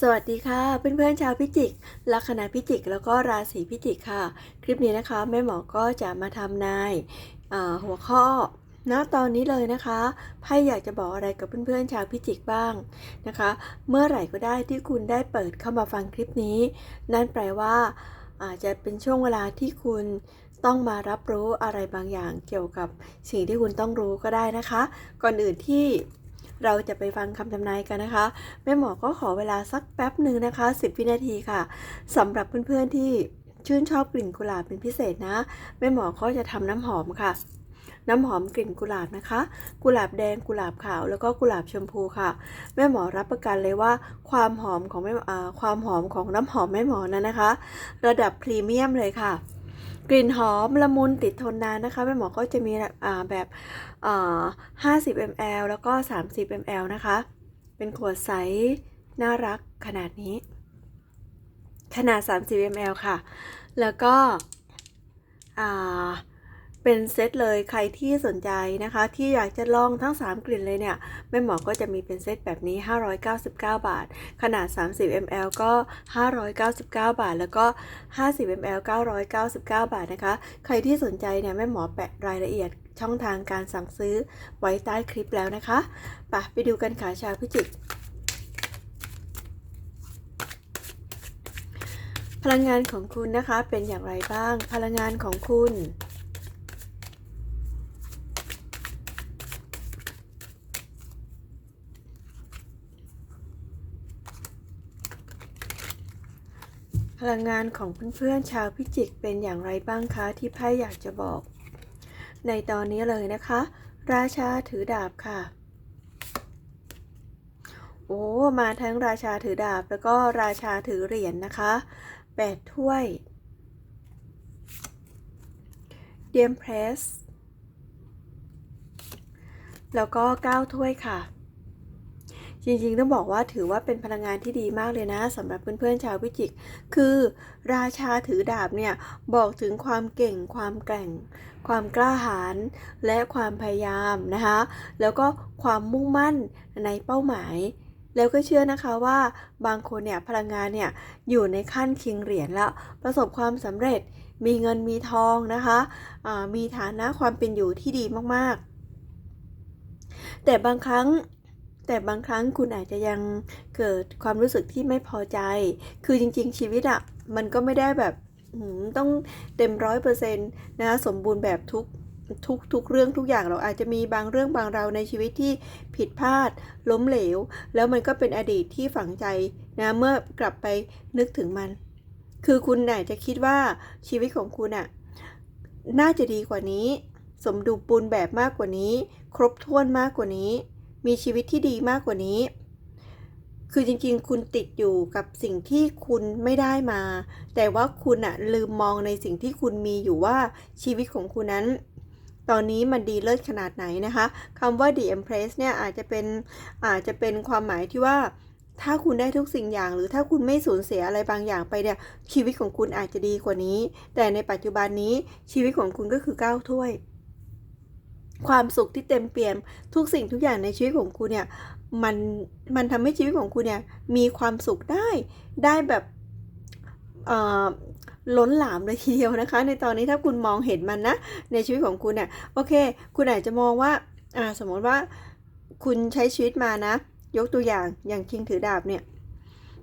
สวัสดีค่ะเพื่อนๆชาวพิจิกลัคนาพิจิกแล้วก็ราศีพิจิกค่ะ คลิปนี้นะคะแม่หมอก็จะมาทำนายหัวข้อณตอนนี้เลยนะคะไพ่อยากจะบอกอะไรกับเพื่อนๆชาวพิจิกบ้างนะคะ เมื่อไหร่ก็ได้ที่คุณได้เปิดเข้ามาฟังคลิปนี้ นั่นแปลว่าอาจจะเป็นช่วงเวลาที่คุณต้องมารับรู้อะไรบางอย่างเกี่ยวกับสิ่งที่คุณต้องรู้ก็ได้นะคะ ก่อนอื่นที่ เราจะไปฟังคำทำนายกันนะคะ แม่หมอก็ขอเวลาสักแป๊บหนึ่งนะคะ 10 วินาทีค่ะสำหรับเพื่อนๆที่ชื่นชอบกลิ่นกุหลาบเป็นพิเศษนะ แม่หมอก็จะทำน้ำหอมค่ะ น้ำหอมกลิ่นกุหลาบนะคะ กุหลาบแดงกุหลาบขาวแล้วก็กุหลาบชมพูค่ะ แม่หมอรับประกันเลยว่า ความหอมของแม่ความหอมของน้ำหอมแม่หมอนั้นนะคะ ระดับพรีเมียมเลยค่ะ กลิ่นหอมละมุนติดทนนานนะคะแม่หมอก็จะมีแบบอ่า50 ml แล้วก็ 30 ml นะคะ เป็นขวดใส น่ารักขนาดนี้ ขนาด 30 ml ค่ะ แล้วก็อ่า เป็นเซตเลยใครที่สนใจนะคะ ที่อยากจะลองทั้ง 3 กลิ่นเลยเนี่ยแม่หมอก็จะมีเป็นเซตแบบนี้ 599 บาท ขนาด 30 ml ก็ 599 บาท แล้วก็ 50 ml 999 บาทนะคะ ใครที่สนใจเนี่ยแม่หมอแปะรายละเอียดช่องทางการสั่งซื้อไว้ใต้คลิปแล้วนะคะไปไปดูกันค่ะชาวพิจิกพลังงานของคุณนะคะเป็นอย่างไรบ้าง พลังงานของคุณ ลังงานของเพื่อนๆชาวพิจิกเป็นอย่างไรบ้างคะที่ไพ่อยากจะบอก ในตอนนี้เลยนะคะ ราชาถือดาบค่ะ โอ้มาทั้งราชาถือดาบแล้วก็ราชาถือเหรียญนนะคะแปดถ้วยเดียมเพรสแล้วก็เก้าถ้วยค่ะ จริงๆต้องบอกว่าถือว่าเป็นพลังงานที่ดีมากเลยนะสำหรับเพื่อนๆชาวพิจิก คือราชาถือดาบเนี่ยบอกถึงความเก่งความแกร่ง ความกล้าหาญและความพยายามนะคะแล้วก็ความมุ่งมั่นในเป้าหมาย แล้วก็เชื่อนะคะว่าบางคนเนี่ยพลังงานเนี่ยอยู่ในขั้นคิงเหรียญแล้วประสบความสำเร็จมีเงินมีทองนะคะะมีฐานะความเป็นอยู่ที่ดีมากๆแต่บางครั้ง แต่บางครั้งคุณอาจจะยังเกิดความรู้สึกที่ไม่พอใจ คือจริง ๆ ชีวิตอะ่ะมันก็ไม่ได้แบบต้องเต็มร้อยเปอร์เซ็นต์นะสมบูรณ์แบบทุกทุกทุกเรื่องทุกอย่างเราอาจจะมีบางเรื่องบางเราวในชีวิตที่ผิดพลาด ล้มเหลว แล้วมันก็เป็นอดีตที่ฝังใจนะเมื่อกลับไปนึกถึงมัน คือคุณอาจจะคิดว่าชีวิตของคุณอะ่ะน่าจะดีกว่านี้ สมดุลปุลแบบมากกว่านี้ ครบถ้วนมากกว่านี้ มีชีวิตที่ดีมากกว่านี้ คือจริงๆ คุณติดอยู่กับสิ่งที่คุณไม่ได้มา แต่ว่าคุณอะลืมมองในสิ่งที่คุณมีอยู่ว่าชีวิตของคุณนั้น ตอนนี้มันดีเลิศขนาดไหนนะคะคำว่า The Empress เนี่ยอาจจะเป็นอาจจะเป็นความหมายที่ว่าถ้าคุณได้ทุกสิ่งอย่าง หรือถ้าคุณไม่สูญเสียอะไรบางอย่างไปเนี่ยชีวิตของคุณอาจจะดีกว่านี้ แต่ในปัจจุบันนี้ชีวิตของคุณก็คือก้าวถ้วย ความสุขที่เต็มเปี่ยมทุกสิ่งทุกอย่างในชีวิตของคุณเนี่ยมันมันทำให้ชีวิตของคุณเนี่ยมีความสุขได้ได้แบบเออล้นหลามเลยทีเดียวนะคะ ในตอนนี้ถ้าคุณมองเห็นมันนะในชีวิตของคุณเนี่ยโอเค คุณอาจจะมองว่าอ่าสมมติว่าคุณใช้ชีวิตมานะ ยกตัวอย่างอย่างคิงถือดาบเนี่ย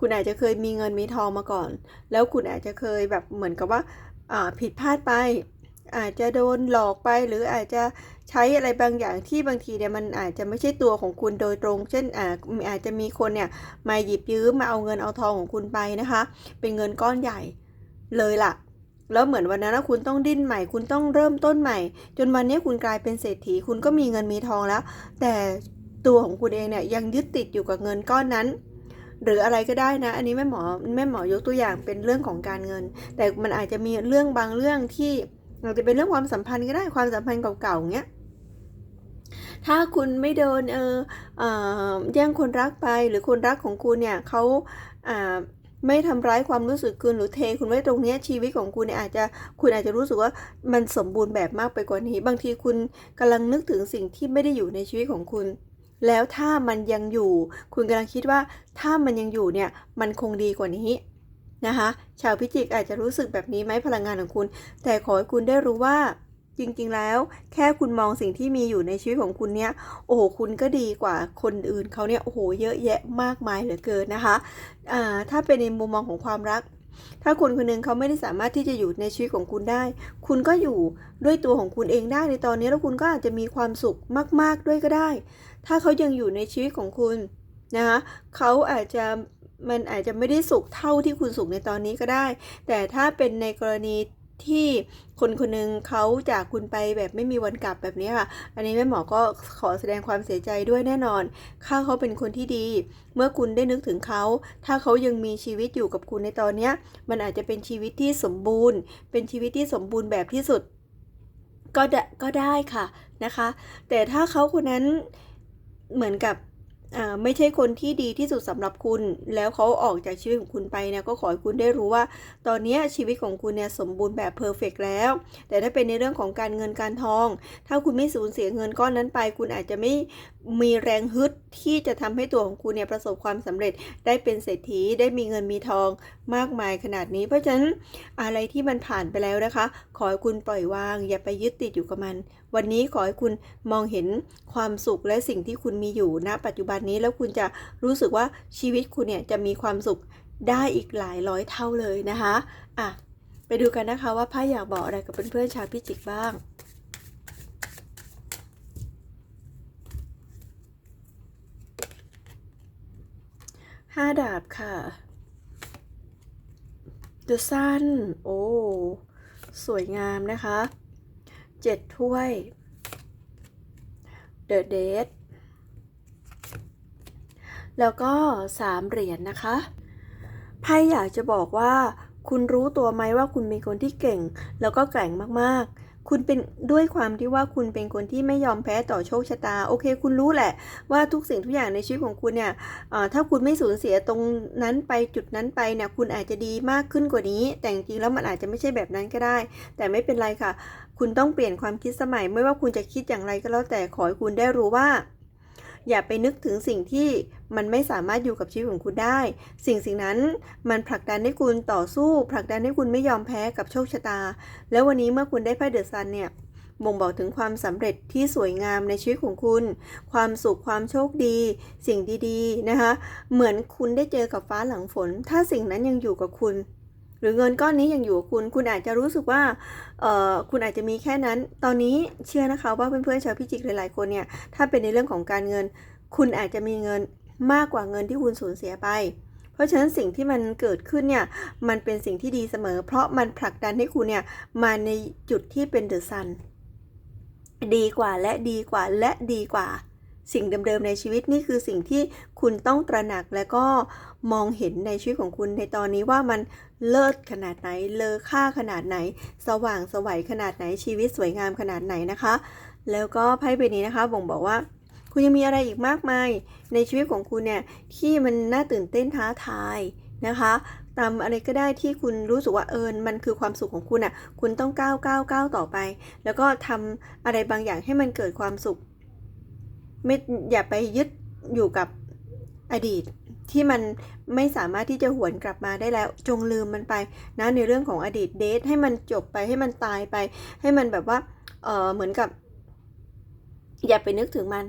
คุณอาจจะเคยมีเงินมีทองมาก่อน แล้วคุณอาจจะเคยแบบเหมือนกับว่าอ่าผิดพลาดไป อาจจะโดนหลอกไปหรืออาจจะใช้อะไรบางอย่างที่บางทีเนี่ยมันอาจจะไม่ใช่ตัวของคุณโดยตรง เช่นอาอาจจะมีคนเนี่ยมาหยิบยืมมาเอาเงินเอาทองของคุณไปนะคะ เป็นเงินก้อนใหญ่เลยล่ะ แล้วเหมือนวันนั้นคุณต้องดิ้นใหม่ คุณต้องเริ่มต้นใหม่ จนวันนี้คุณกลายเป็นเศรษฐี คุณก็มีเงินมีทองแล้ว แต่ตัวของคุณเองเนี่ยยังยึดติดอยู่กับเงินก้อนนั้นหรืออะไรก็ได้นะ อันนี้แม่หมอแม่หมอยกตัวอย่างเป็นเรื่องของการเงิน แต่มันอาจจะมีเรื่องบางเรื่องที่ อาจจะเป็นเรื่องความสัมพันธ์ก็ได้ความสัมพันธ์เก่าๆเงี้ยถ้าคุณไม่โดนเออเออแย่งคนรักไปหรือคนรักของคุณเนี่ยเขาไม่ทำร้ายความรู้สึกคุณหรือเทคุณไว้ตรงเนี้ยชีวิตของคุณเนี่ยอาจจะคุณอาจจะรู้สึกว่ามันสมบูรณ์แบบมากไปกว่านี้ บางทีคุณกำลังนึกถึงสิ่งที่ไม่ได้อยู่ในชีวิตของคุณ แล้วถ้ามันยังอยู่ คุณกำลังคิดว่าถ้ามันยังอยู่เนี่ยมันคงดีกว่านี้ นะคะ ชาวพิจิกอาจจะรู้สึกแบบนี้ไหมพลังงานของคุณ แต่ขอให้คุณได้รู้ว่าจริงๆ แล้วแค่คุณมองสิ่งที่มีอยู่ในชีวิตของคุณเนี่ย โอ้โห คุณก็ดีกว่าคนอื่นเขาเนี่ย โอ้โห เยอะแยะมากมายเหลือเกินนะคะ อ่า ถ้าเป็นในมุมมองของความรัก ถ้าคนคนหนึ่งเขาไม่ได้สามารถที่จะอยู่ในชีวิตของคุณได้ คุณก็อยู่ด้วยตัวของคุณเองได้ในตอนนี้แล้วคุณก็อาจจะมีความสุขมาก ๆ ด้วยก็ได้ ถ้าเขายังอยู่ในชีวิตของคุณนะคะเขาอาจจะ มันอาจจะไม่ได้สุขเท่าที่คุณสุขในตอนนี้ก็ได้ แต่ถ้าเป็นในกรณีที่คนคนหนึ่งเขาจากคุณไปแบบไม่มีวันกลับแบบนี้ค่ะ อันนี้แม่หมอก็ขอแสดงความเสียใจด้วยแน่นอนข้าเขาเป็นคนที่ดี เมื่อคุณได้นึกถึงเขา ถ้าเขายังมีชีวิตอยู่กับคุณในตอนเนี้ยมันอาจจะเป็นชีวิตที่สมบูรณ์ เป็นชีวิตที่สมบูรณ์แบบที่สุด ก็ได้ก็ได้ค่ะนะคะ แต่ถ้าเขาคนนั้นเหมือนกับ ไม่ใช่คนที่ดีที่สุดสำหรับคุณ แล้วเขาออกจากชีวิตของคุณไปเนี่ยก็ขอให้คุณได้รู้ว่า ตอนนี้ชีวิตของคุณเนี่ยสมบูรณ์แบบเพอร์เฟกแล้ว แต่ถ้าเป็นในเรื่องของการเงินการทอง ถ้าคุณไม่สูญเสียเงินก้อนนั้นไป คุณอาจจะไม่มีแรงฮึดที่จะทำให้ตัวของคุณเนี่ยประสบความสำเร็จได้เป็นเศรษฐีได้มีเงินมีทองมากมายขนาดนี้ เพราะฉะนั้นอะไรที่มันผ่านไปแล้วนะคะ ขอให้คุณปล่อยวาง อย่าไปยึดติดอยู่กับมัน วันนี้ขอให้คุณมองเห็นความสุขและสิ่งที่คุณมีอยู่ณปัจจุบันนี้แล้วคุณจะรู้สึกว่าชีวิตคุณเนี่ยจะมีความสุขได้อีกหลายร้อยเท่าเลยนะคะอะไปดูกันนะคะว่าไพ่อยากบอกอะไรกับเพื่อนๆชาวพิจิกบ้างห้าดาบค่ะ The Sun โอ้ สวยงามนะคะ เจ็ดถ้วย The Dead แล้วก็สามเหรียญนนะคะไพ่อยากจะบอกว่า คุณรู้ตัวไหมว่าคุณเป็นคนที่เก่ง แล้วก็แกร่งมากๆคุณเป็นด้วยความที่ว่าคุณเป็นคนที่ไม่ยอมแพ้ต่อโชคชะตา โอเค คุณรู้แหละ ว่าทุกสิ่งทุกอย่างในชีวิตของคุณเนี่ยถ้าคุณไม่สูญเสียตรงนั้นไปจุดนั้นไปเนี่ยคุณอาจจะดีมากขึ้นกว่านี้ แต่จริงๆแล้วมันอาจจะไม่ใช่แบบนั้นก็ได้ แต่ไม่เป็นไรค่ะ คุณต้องเปลี่ยนความคิดสมัย ไม่ว่าคุณจะคิดอย่างไรก็แล้วแต่ขอให้คุณได้รู้ว่า อย่าไปนึกถึงสิ่งที่มันไม่สามารถอยู่กับชีวิตของคุณได้ สิ่งสิ่งนั้นมันผลักดันให้คุณต่อสู้ผลักดันให้คุณไม่ยอมแพ้กับโชคชะตา แล้ววันนี้เมื่อคุณได้ไพ่เดอะซันเนี่ยบ่งบอกถึงความสำเร็จที่สวยงามในชีวิตของคุณ ความสุข ความโชคดี สิ่งดีๆ นะคะ เหมือนคุณได้เจอกับฟ้าหลังฝน ถ้าสิ่งนั้นยังอยู่กับคุณ หรือเงินก้อนนี้ยังอยู่คุณ คุณอาจจะรู้สึกว่าเอ่อคุณอาจจะมีแค่นั้น ตอนนี้เชื่อนะคะว่าเพื่อนๆชาวพิจิกหลายๆคนเนี่ย ถ้าเป็นในเรื่องของการเงิน คุณอาจจะมีเงินมากกว่าเงินที่คุณสูญเสียไป เพราะฉะนั้นสิ่งที่มันเกิดขึ้นเนี่ย มันเป็นสิ่งที่ดีเสมอ เพราะมันผลักดันให้คุณเนี่ยมาในจุดที่เป็นเดอะซันดีกว่าและดีกว่าและดีกว่า สิ่งเดิมๆในชีวิตนี่คือสิ่งที่คุณต้องตระหนักและก็มองเห็นในชีวิตของคุณในตอนนี้ว่ามันเลิศขนาดไหน เลอค่าขนาดไหน สว่างสวัยขนาดไหนชีวิตสวยงามขนาดไหนนะคะ แล้วก็ไพ่ใบนี้นะคะบ่งบอกว่าคุณยังมีอะไรอีกมากมาย ในชีวิตของคุณเนี่ยที่มันน่าตื่นเต้นท้าทายนะคะตามอะไรก็ได้ที่คุณรู้สึกว่าเออมันคือความสุขของคุณอะ คุณต้องก้าวก้าวก้าวต่อไป แล้วก็ทำอะไรบางอย่างให้มันเกิดความสุข ไม่อย่าไปยึดอยู่กับอดีตที่มันไม่สามารถที่จะหวนกลับมาได้แล้ว จงลืมมันไปนะในเรื่องของอดีตเดทให้มันจบไปให้มันตายไป ให้มันแบบว่าเออเหมือนกับ อย่าไปนึกถึงมัน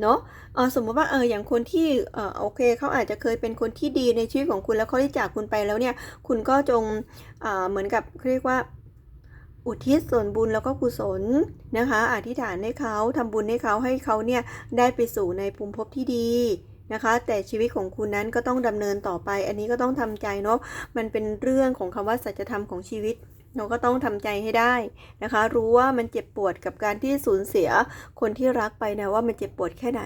เนาะเออสมมติว่าเอออย่างคนที่เออโอเคเขาอาจจะเคยเป็นคนที่ดีในชีวิตของคุณแล้วเขาได้จากคุณไปแล้วเนี่ย คุณก็จงเออเหมือนกับเรียกว่า อุทิศส่วนบุญแล้วก็กุศลนะคะ อธิษฐานให้เขาทำบุญให้เขาให้เขาเนี่ยได้ไปสู่ในภูมิภพที่ดีนะคะ แต่ชีวิตของคุณนั้นก็ต้องดำเนินต่อไป อันนี้ก็ต้องทำใจเนาะมันเป็นเรื่องของคำว่าสัจธรรมของชีวิตเราก็ต้องทำใจให้ได้นะคะ รู้ว่ามันเจ็บปวดกับการที่สูญเสียคนที่รักไปนะว่ามันเจ็บปวดแค่ไหน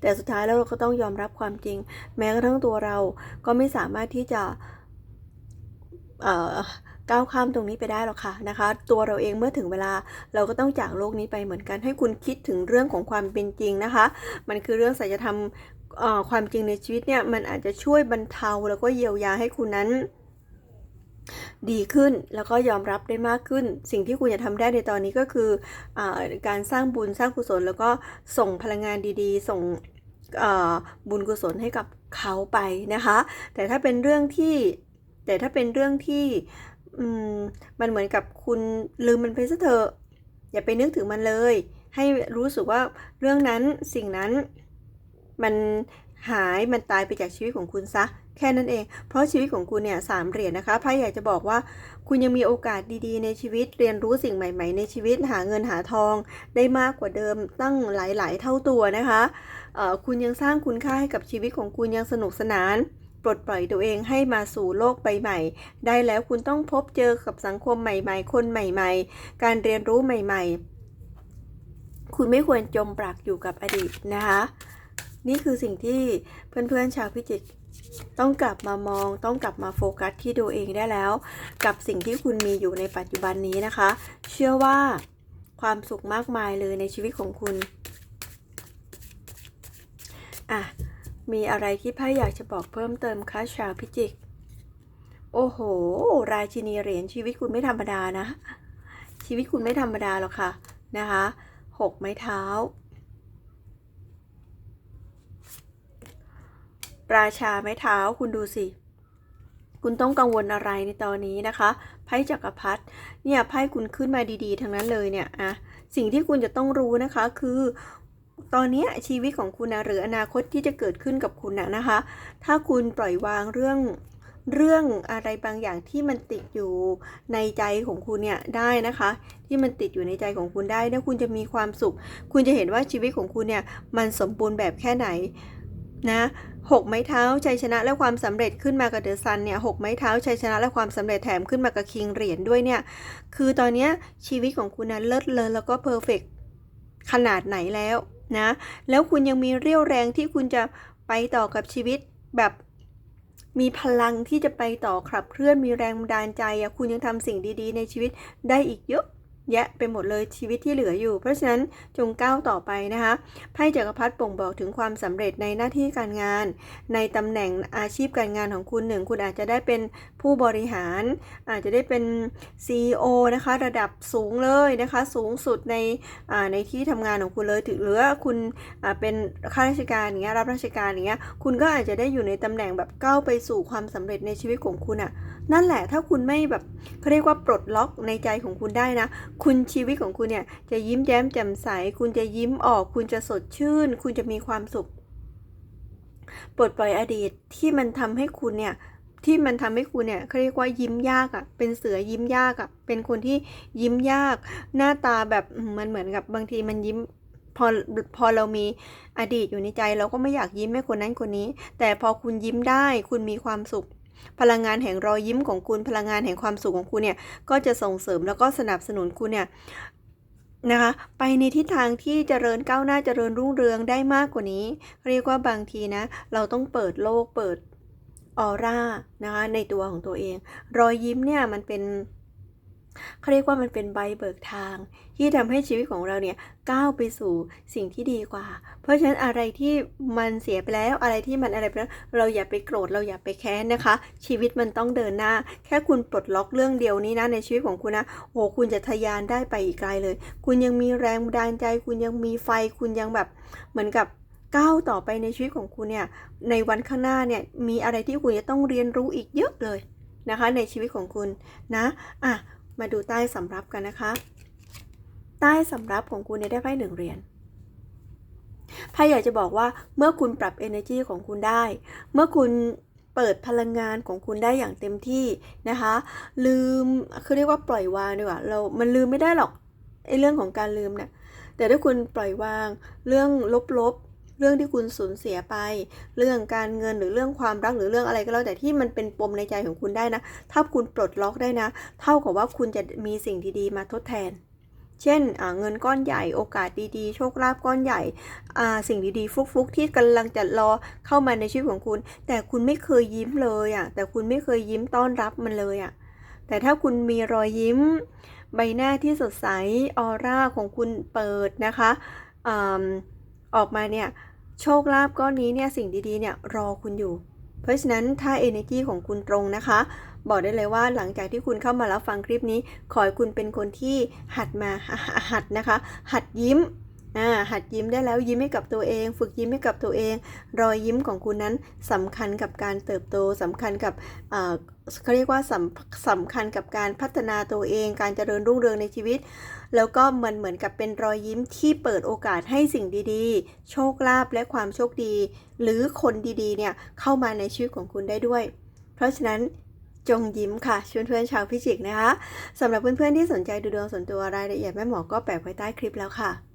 แต่สุดท้ายแล้วเราก็ต้องยอมรับความจริง แม้กระทั่งตัวเราก็ไม่สามารถที่จะ ก้าวข้ามตรงนี้ไปได้หรอกค่ะนะคะ ตัวเราเองเมื่อถึงเวลาเราก็ต้องจากโลกนี้ไปเหมือนกัน ให้คุณคิดถึงเรื่องของความเป็นจริงนะคะ มันคือเรื่องสัจธรรมความจริงในชีวิตเนี่ยมันอาจจะช่วยบรรเทาแล้วก็เยียวยาให้คุณนั้นดีขึ้นแล้วก็ยอมรับได้มากขึ้น สิ่งที่คุณจะทำได้ในตอนนี้ก็คืออการสร้างบุญสร้างกุศล แล้วก็ส่งพลังงานดีๆ ส่งบุญกุศลให้กับเขาไปนะคะ แต่ถ้าเป็นเรื่องที่แต่ถ้าเป็นเรื่องที่ อืม มันเหมือนกับคุณลืมมันไปซะเถอะ อย่าไปนึกถึงมันเลย ให้รู้สึกว่าเรื่องนั้นสิ่งนั้นมันหายมันตายไปจากชีวิตของคุณซะ แค่นั้นเอง เพราะชีวิตของคุณเนี่ยสามเหรียญนะคะไพ่อยากจะบอกว่า คุณยังมีโอกาสดีๆ ในชีวิตเรียนรู้สิ่งใหม่ ๆ ในชีวิตหาเงินหาทอง ได้มากกว่าเดิมตั้งหลาย ๆ เท่าตัวนะคะคุณยังสร้างคุณค่าให้กับชีวิตของคุณยังสนุกสนาน ปลดปล่อยตัวเองให้มาสู่โลกใบใหม่ ได้แล้วคุณต้องพบเจอกับสังคมใหม่ ๆ คนใหม่ๆ การเรียนรู้ใหม่ ๆ คุณไม่ควรจมปลักอยู่กับอดีตนะคะ นี่คือสิ่งที่เพื่อนๆชาวพิจิกต้องกลับมามองต้องกลับมาโฟกัสที่ตัวเองได้แล้ว กับสิ่งที่คุณมีอยู่ในปัจจุบันนี้นะคะ เชื่อว่าความสุขมากมายเลยในชีวิตของคุณ อะ มีอะไรที่ไพ่อยากจะบอกเพิ่มเติมคะชาวพิจิก โอ้โห ราชินีเหรียญชีวิตคุณไม่ธรรมดานะ ชีวิตคุณไม่ธรรมดาหรอกค่ะนะคะหกไม้เท้า ราชาไม้เท้าคุณดูสิ คุณต้องกังวลอะไรในตอนนี้นะคะ ไพ่จักรพรรดิเนี่ยไพ่คุณขึ้นมาดีๆ ทั้งนั้นเลยเนี่ยอะสิ่งที่คุณจะต้องรู้นะคะคือ ตอนนี้ชีวิตของคุณนะหรืออนาคตที่จะเกิดขึ้นกับคุณนะนะคะ ถ้าคุณปล่อยวางเรื่องเรื่องอะไรบางอย่างที่มันติดอยู่ในใจของคุณเนี่ยได้นะคะ ที่มันติดอยู่ในใจของคุณได้เนี่ยคุณจะมีความสุข คุณจะเห็นว่าชีวิตของคุณเนี่ยมันสมบูรณ์แบบแค่ไหนนะหกไม้เท้าชัยชนะและความสำเร็จขึ้นมากับเดอะซันเนี่ยหกไม้เท้าชัยชนะและความสำเร็จแถมขึ้นมากับคิงเหรียญด้วยเนี่ยคือตอนนี้ชีวิตของคุณนะเลิศเลอแล้วก็เพอร์เฟกขนาดไหนแล้ว นะ แล้วคุณยังมีเรี่ยวแรงที่คุณจะไปต่อกับชีวิตแบบมีพลังที่จะไปต่อขับเคลื่อนมีแรงบันดาลใจอะคุณยังทำสิ่งดีๆ ในชีวิตได้อีกเยอะ แยะไปหมดเลยชีวิตที่เหลืออยู่ เพราะฉะนั้นจงก้าวต่อไปนะคะไพ่จักรพรรดิบ่งบอกถึงความสำเร็จในหน้าที่การงาน ในตำแหน่งอาชีพการงานของคุณหนึ่งคุณอาจจะได้เป็นผู้บริหาร อาจจะได้เป็น CEO นะคะระดับสูงเลยนะคะสูงสุดในในที่ทำงานของคุณเลยถึงหรือว่าคุณเป็นข้าราชการอย่างเงี้ยรับราชการอย่างเงี้ยคุณก็อาจจะได้อยู่ในตำแหน่งแบบก้าวไปสู่ความสำเร็จในชีวิตของคุณอะ่ะ นั่นแหละถ้าคุณไม่แบบเขาเรียกว่าปลดล็อกในใจของคุณได้นะ คุณชีวิตของคุณเนี่ยจะยิ้มแย้มแจ่มใส คุณจะยิ้มออก คุณจะสดชื่น คุณจะมีความสุข ปลดปล่อยอดีตที่มันทำให้คุณเนี่ยที่มันทำให้คุณเนี่ยเขาเรียกว่ายิ้มยากอะ่ะ เป็นเสือยิ้มยากอะ่ะ เป็นคนที่ยิ้มยาก หน้าตาแบบมมันเหมือนกับบางทีมันยิ้มพอพอเรามีอดีตอยู่ในใจ เราก็ไม่อยากยิ้มให้คนนั้นคนนี้ แต่พอคุณยิ้มได้คุณมีความสุข พลังงานแห่งรอยยิ้มของคุณ พลังงานแห่งความสุขของคุณเนี่ย ก็จะส่งเสริมแล้วก็สนับสนุนคุณเนี่ยนะคะ ไปในทิศทางที่เจริญก้าวหน้าเจริญรุ่งเรืองได้มากกว่านี้ เรียกว่าบางทีนะ เราต้องเปิดโลกเปิดออร่านะคะในตัวของตัวเอง รอยยิ้มเนี่ยมันเป็น เขาเรียกว่ามันเป็นใบเบิกทาง ที่ทำให้ชีวิตของเราเนี่ยก้าวไปสู่สิ่งที่ดีกว่า เพราะฉะนั้นอะไรที่มันเสียไปแล้วอะไรที่มันอะไรไปแล้วเราอย่าไปโกรธเราอย่าไปแค้นนะคะ ชีวิตมันต้องเดินหน้า แค่คุณปลดล็อกเรื่องเดียวนี้นะในชีวิตของคุณนะโอ้คุณจะทะยานได้ไปอีกไกลเลย คุณยังมีแรงบันดาลใจ คุณยังมีไฟคุณยังแบบเหมือนกับก้าวต่อไปในชีวิตของคุณเนี่ยในวันข้างหน้าเนี่ยมีอะไรที่คุณจะต้องเรียนรู้อีกเยอะเลยนะคะ ในชีวิตของคุณนะอะ มาดูใต้สำรับกันนะคะ ใต้สำรับของคุณเนี่ยได้ไพ่หนึ่งเหรียญไพ่อยากจะบอกว่าเมื่อคุณปรับ energy ของคุณได้ เมื่อคุณเปิดพลังงานของคุณได้อย่างเต็มที่นะคะ ลืมคือเรียกว่าปล่อยวางดีกว่าเรา มันลืมไม่ได้หรอกไอ้เรื่องของการลืมเนี่ยแต่ถ้าคุณปล่อยวางเรื่องลบ เรื่องที่คุณสูญเสียไป เรื่องการเงินหรือเรื่องความรักหรือเรื่องอะไรก็แล้วแต่ที่มันเป็นปมในใจของคุณได้นะ ถ้าคุณปลดล็อกได้นะ เท่ากับว่าคุณจะมีสิ่งดีๆมาทดแทน เช่นเงินก้อนใหญ่โอกาสดีๆ โชคลาภก้อนใหญ่ สิ่งดีๆ ฟุกๆ ที่กำลังจะรอเข้ามาในชีวิตของคุณ แต่คุณไม่เคยยิ้มเลยอะแต่คุณไม่เคยยิ้มต้อนรับมันเลยอะแต่ถ้าคุณมีรอยยิ้ม ใบหน้าที่สดใสออร่าของคุณเปิดนะคะ ออกมาเนี่ยโชคลาภก้อนนี้เนี่ยสิ่งดีๆเนี่ยรอคุณอยู่ เพราะฉะนั้นถ้า energy ของคุณตรงนะคะ บอกได้เลยว่าหลังจากที่คุณเข้ามาแล้วฟังคลิปนี้ ขอให้คุณเป็นคนที่หัดมาหัดนะคะ หัดยิ้ม อ่าหัดยิ้มได้แล้วยิ้มให้กับตัวเอง ฝึกยิ้มให้กับตัวเอง รอยยิ้มของคุณนั้นสำคัญกับการเติบโตสำคัญกับเขาเรียกว่าสำสำคัญกับการพัฒนาตัวเอง การเจริญรุ่งเรืองในชีวิต แล้วก็มันเหมือนกับเป็นรอยยิ้มที่เปิดโอกาสให้สิ่งดีๆ โชคลาภและความโชคดี หรือคนดีๆเนี่ยเข้ามาในชีวิตของคุณได้ด้วย เพราะฉะนั้นจงยิ้มค่ะชวนเพื่อนชาวพิจิกนะคะสำหรับเพื่อนๆที่สนใจดูดวงส่วนตัวรายละเอียดแม่หมอก็แปะไว้ใต้คลิปแล้วค่ะ